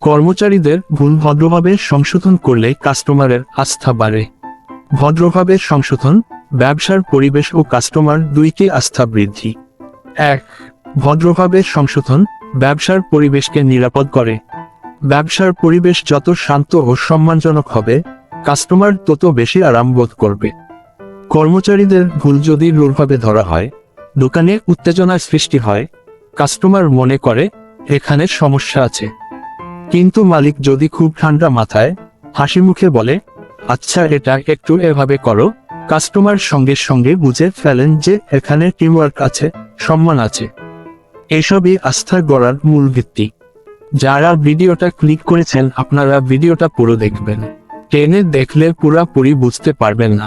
কর্মচারীদের ভুল ভদ্রভাবে সংশোধন করলে কাস্টমারের আস্থা বাড়ে। ভদ্রভাবে সংশোধন, ব্যবসার পরিবেশ ও কাস্টমার দুইটি আস্থা বৃদ্ধি। এক, ভদ্রভাবে সংশোধন, ব্যবসার পরিবেশকে নিরাপদ করে। ব্যবসার পরিবেশ যত শান্ত ও সম্মানজনক হবে, কাস্টমার তত বেশি আরাম বোধ করবে। কর্মচারীদের ভুল যদি রূঢ়ভাবে ধরা হয়, দোকানে উত্তেজনার সৃষ্টি হয়, কাস্টমার মনে করে, এখানে সমস্যা আছে। কিন্তু মালিক যদি খুব ঠান্ডা মাথায়, হাসি মুখে বলে আচ্ছা এটা একটু এভাবে করো। কাস্টমার সঙ্গে সঙ্গে বুঝে ফেলেন যে এখানে টিমওয়ার্ক আছে, সম্মান আছে। এসবই আস্থা গড়ার মূল ভিত্তি। যারা ভিডিওটা ক্লিক করেছেন, আপনারা ভিডিওটা পুরো দেখবেন। টেনে দেখলে পুরাপুরি বুঝতে পারবেন না।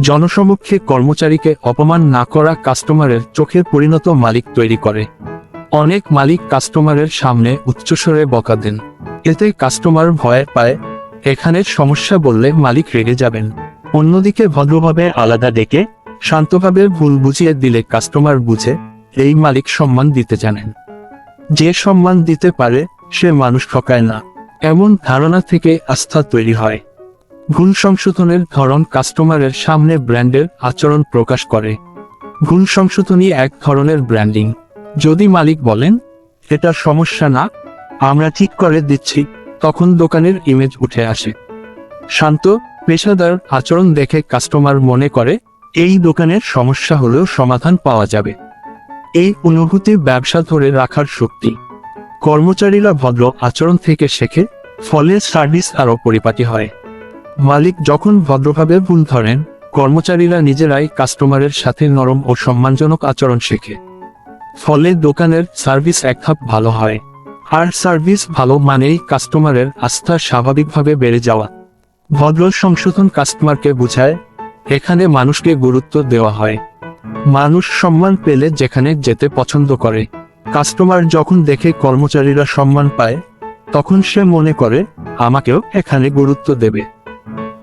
জনসমক্ষে কর্মচারীকে অপমান না করা কাস্টমারের চোখে পরিণত মালিক তৈরি করে। অনেক মালিক কাস্টমারের সামনে উচ্চস্বরে বকা দেন। এতে কাস্টমার ভয় পায়, এখানে সমস্যা বললে মালিক রেগে যাবেন। অন্যদিকে ভদ্রভাবে আলাদা ডেকে, শান্তভাবে ভুল বুঝিয়ে দিলে কাস্টমার বুঝে, এই মালিক সম্মান দিতে জানেন। যে সম্মান দিতে পারে, সে মানুষ ঠকায় না। এমন ধারণা থেকে আস্থা তৈরি হয়। ভুল সংশোধনের ধরন কাস্টমারের সামনে ব্র্যান্ডের আচরণ প্রকাশ করে। ভুল সংশোধনী এক ধরনের ব্র্যান্ডিং। যদি মালিক বলেন, এটা সমস্যা না, আমরা ঠিক করে দিচ্ছি, তখন দোকানের ইমেজ উঠে আসে। শান্ত, পেশাদার আচরণ দেখে কাস্টমার মনে করে, এই দোকানের সমস্যা হলেও সমাধান পাওয়া যাবে। এই অনুভূতি ব্যবসা ধরে রাখার শক্তি। কর্মচারীরা ভদ্র আচরণ থেকে শেখে, ফলে সার্ভিস আরও পরিপাটি হয়। মালিক যখন ভদ্রভাবে ভুল ধরেন, কর্মচারীরা নিজেরাই কাস্টমারের সাথে নরম ও সম্মানজনক আচরণ শেখে। ফলে দোকানের সার্ভিস এক ধাপ ভালো হয়। আর সার্ভিস ভালো মানেই কাস্টমারের আস্থা স্বাভাবিকভাবে বেড়ে যাওয়া। ভদ্র সংশোধন কাস্টমারকে বুঝায়, এখানে মানুষকে গুরুত্ব দেওয়া হয়। মানুষ সম্মান পেলে যেখানে যেতে পছন্দ করে। কাস্টমার যখন দেখে কর্মচারীরা সম্মান পায়, তখন সে মনে করে, আমাকেও এখানে গুরুত্ব দেবে।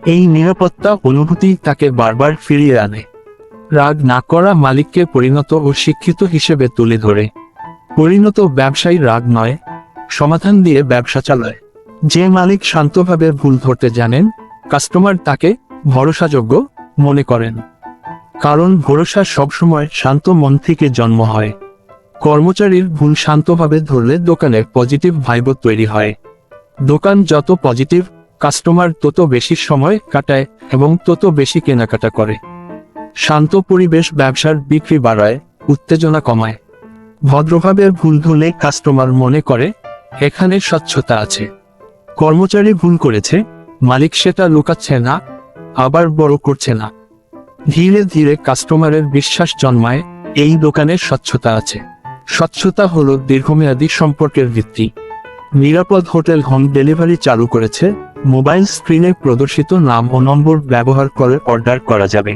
এই নিরাপত্তা অনুভূতি তাকে বারবার ফিরিয়ে আনে। রাগ না করা মালিককে পরিণত ও শিক্ষিত হিসেবে তুলে ধরে। পরিণত ব্যবসায়ী রাগ নয়, সমাধান দিয়ে ব্যবসা চালায়। যে মালিক শান্তভাবে ভুল ধরতে জানেন, কাস্টমার তাকে ভরসাযোগ্য মনে করেন। কারণ ভরসা সবসময় শান্ত মন থেকে জন্ম হয়। কর্মচারীর ভুল শান্তভাবে ধরলে দোকানে পজিটিভ ভাইব তৈরি হয়। দোকান যত পজিটিভ, কাস্টমার তত বেশি সময় কাটায় এবং তত বেশি কেনাকাটা করে। শান্ত পরিবেশ ব্যবসার বিক্রি বাড়ায়, উত্তেজনা কমায়। ভদ্রভাবে ভুল ধুলে কাস্টমার মনে করে, এখানে স্বচ্ছতা আছে। কর্মচারী ভুল করেছে, মালিক সেটা লুকাচ্ছে না, আবার বড় করছে না। ধীরে ধীরে কাস্টমারের বিশ্বাস জন্মায়, এই দোকানের স্বচ্ছতা আছে। স্বচ্ছতা হল দীর্ঘমেয়াদী সম্পর্কের ভিত্তি। নিরাপদ হোটেল হোম ডেলিভারি চালু করেছে, মোবাইল স্ক্রিনে প্রদর্শিত নাম ও নম্বর ব্যবহার করে অর্ডার করা যাবে।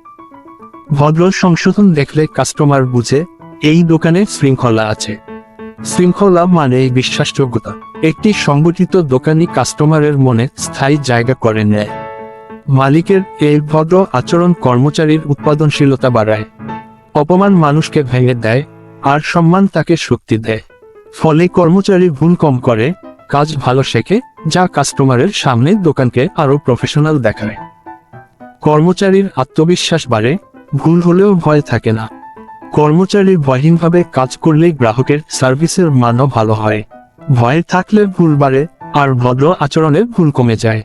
ভদ্র সংশোধন দেখলে কাস্টমার বুঝে, এই দোকানে শৃঙ্খলা আছে। শৃঙ্খলা মানে বিশ্বাসযোগ্যতা। একটি সংগঠিত দোকানি কাস্টমারের মনে স্থায়ী জায়গা করে নেয়। মালিকের এই ভদ্র আচরণ কর্মচারীর উৎপাদনশীলতা বাড়ায়। অপমান মানুষকে ভেঙে দেয়, আর সম্মান তাকে শক্তি দেয়। ফলে কর্মচারী ভুল কম করে, কাজ ভালো শেখে, যা কাস্টমারের সামনে দোকানকে আরও প্রফেশনাল দেখায়। কর্মচারীর আত্মবিশ্বাস বাড়ে ভুল হলেও ভয় থাকে না। কর্মচারী ভয়হীনভাবে কাজ করলে গ্রাহকের সার্ভিসের মানও ভালো হয়। ভয় থাকলে ভুল বাড়ে আর ভদ্র আচরণে ভুল কমে যায়।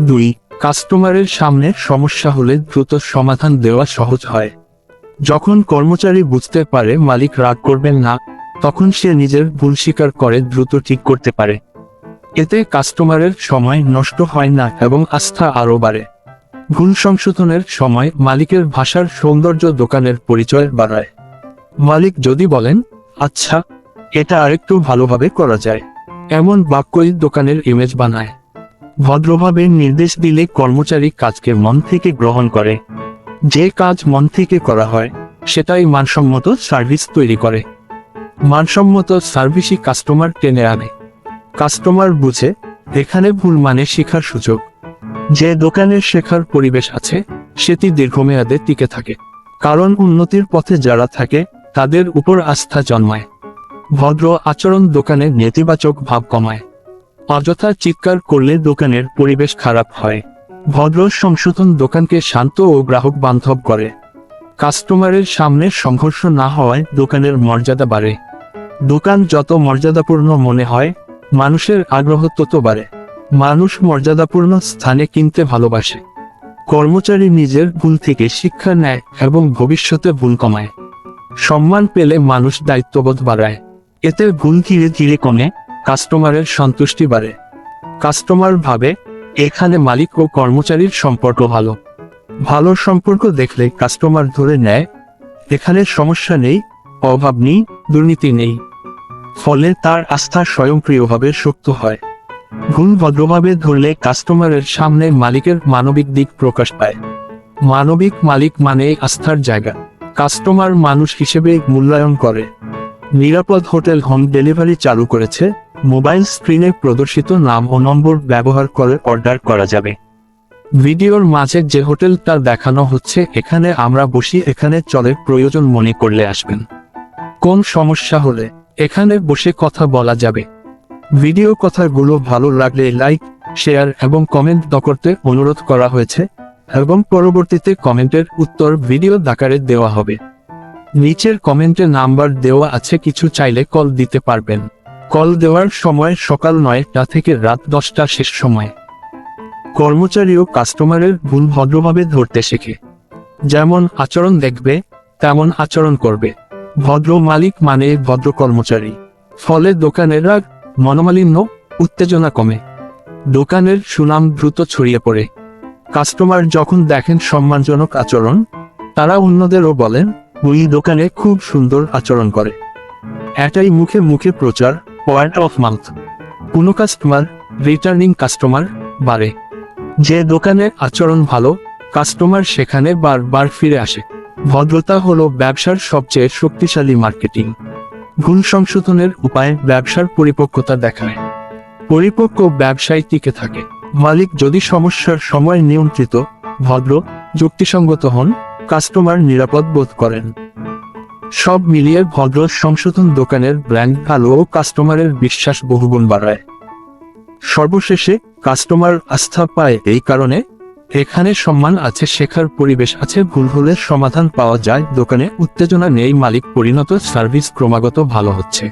দুই, কাস্টমারের সামনে সমস্যা হলে দ্রুত সমাধান দেওয়া সহজ হয়। যখন কর্মচারী বুঝতে পারে মালিক রাগ করবেন না, তখন সে নিজের ভুল স্বীকার করে দ্রুত ঠিক করতে পারে। এতে কাস্টমারের সময় নষ্ট হয় না এবং আস্থা আরও বাড়ে। ভুল সংশোধনের সময় মালিকের ভাষার সৌন্দর্য দোকানের পরিচয় বাড়ায়। মালিক যদি বলেন আচ্ছা এটা আরেকটু ভালোভাবে করা যায়। এমন বাক্যই দোকানের ইমেজ বানায়। ভদ্রভাবে নির্দেশ দিলে কর্মচারী কাজকে মন থেকে গ্রহণ করে। যে কাজ মন থেকে করা হয়, সেটাই মানসম্মত সার্ভিস তৈরি করে। মানসম্মত সার্ভিসই কাস্টমার টেনে আনে। কাস্টমার বুঝে, এখানে ভুল মানে শেখার সুযোগ। যে দোকানের শেখার পরিবেশ আছে, সেটি দীর্ঘমেয়াদে টিকে থাকে। কারণ উন্নতির পথে যারা থাকে, তাদের উপর আস্থা জন্মায়। ভদ্র আচরণ দোকানে নেতিবাচক ভাব কমায়। অযথা চিৎকার করলে দোকানের পরিবেশ খারাপ হয়। ভদ্র সংশোধন দোকানকে শান্ত ও গ্রাহক বান্ধব করে। কাস্টমারের সামনে সংঘর্ষ না হওয়ায় দোকানের মর্যাদা বাড়ে। দোকান যত মর্যাদাপূর্ণ মনে হয়, মানুষের আগ্রহ তত বাড়ে। মানুষ মর্যাদাপূর্ণ স্থানে কিনতে ভালোবাসে। কর্মচারী নিজের ভুল থেকে শিক্ষা নেয় এবং ভবিষ্যতে ভুল কমায়। সম্মান পেলে মানুষ দায়িত্ববোধ বাড়ায়। এতে ভুল ধীরে ধীরে কমে, কাস্টমারের সন্তুষ্টি বাড়ে। কাস্টমার ভাবে, এখানে মালিক ও কর্মচারীর সম্পর্ক ভালো। ভালো সম্পর্ক দেখলে কাস্টমার ধরে নেয়, এখানে সমস্যা নেই, অভাব নেই, দুর্নীতি নেই। ফলে তার আস্থা স্বয়ংক্রিয়ভাবে শক্ত হয়। ভুল ভদ্রভাবে ধরলে কাস্টমারের সামনে মালিকের মানবিক দিক প্রকাশ পায়। মানবিক মালিক মানে আস্থার জায়গা। কাস্টমার মানুষ হিসেবে মূল্যায়ন করে। নিরাপদ হোটেল হোম ডেলিভারি চালু করেছে। মোবাইল স্ক্রিনে প্রদর্শিত নাম ও নম্বর ব্যবহার করে অর্ডার করা যাবে। ভিডিওর মাঝে যে হোটেলটা দেখানো হচ্ছে, এখানে আমরা বসি, এখানে চলে প্রয়োজন মনে করলে আসবেন। কোন সমস্যা হলে এখানে বসে কথা বলা যাবে। ভিডিও কথাগুলো ভালো লাগলে লাইক, শেয়ার এবং কমেন্ট করতে অনুরোধ করা হয়েছে এবং পরবর্তীতে কমেন্টের উত্তর ভিডিও দাকারে দেওয়া হবে। নিচের কমেন্টে নাম্বার দেওয়া আছে, কিছু চাইলে কল দিতে পারবেন। কল দেওয়ার সময় সকাল নয়টা থেকে রাত দশটা শেষ সময়। কর্মচারী ও কাস্টমারের ভুল ভদ্রভাবে ধরতে শেখে। যেমন আচরণ দেখবে, তেমন আচরণ করবে। ভদ্র মালিক মানে ভদ্র কর্মচারী। ফলে দোকানের মনোমালিন্য, উত্তেজনা কমে। দোকানের সুনাম দ্রুত ছড়িয়ে পড়ে। কাস্টমার যখন দেখেন সম্মানজনক আচরণ, তারা অন্যদেরও বলেন, ওই দোকানে খুব সুন্দর আচরণ করে। এটাই মুখে মুখে প্রচার ওয়ার্ড অফ মাউথ কোনো কাস্টমার রিটার্নিং কাস্টমার, বাড়ে। যে দোকানে আচরণ ভালো, কাস্টমার সেখানে বারবার ফিরে আসে। ভদ্রতা হলো ব্যবসার সবচেয়ে শক্তিশালী মার্কেটিং। ভুল সংশোধনের উপায় ব্যবসার পরিপক্কতা দেখায়। পরিপক্ক ব্যবসায় টিকে থাকে। মালিক যদি সমস্যার সময় নিয়ন্ত্রিত, ভদ্র, যুক্তিসঙ্গত হন, কাস্টমার নিরাপদ বোধ করেন। সব মিলিয়ে ভদ্র সংশোধন দোকানের ব্র্যান্ড ভালো ও কাস্টমারের বিশ্বাস বহুগুণ বাড়ায়। সর্বশেষে কাস্টমার আস্থা পায় এই কারণে এখানে সম্মান আছে, শেখার পরিবেশ আছে, ভুল হলে সমাধান পাওয়া যায়, দোকানে উত্তেজনা নেই, মালিক পরিণত, সার্ভিস ক্রমাগত ভালো হচ্ছে।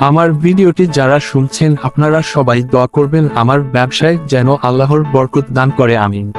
আমার ভিডিওটি যারা শুনছেন, আপনারা সবাই দোয়া করবেন, আমার ব্যবসায় যেন আল্লাহর বরকত দান করে, আমিন।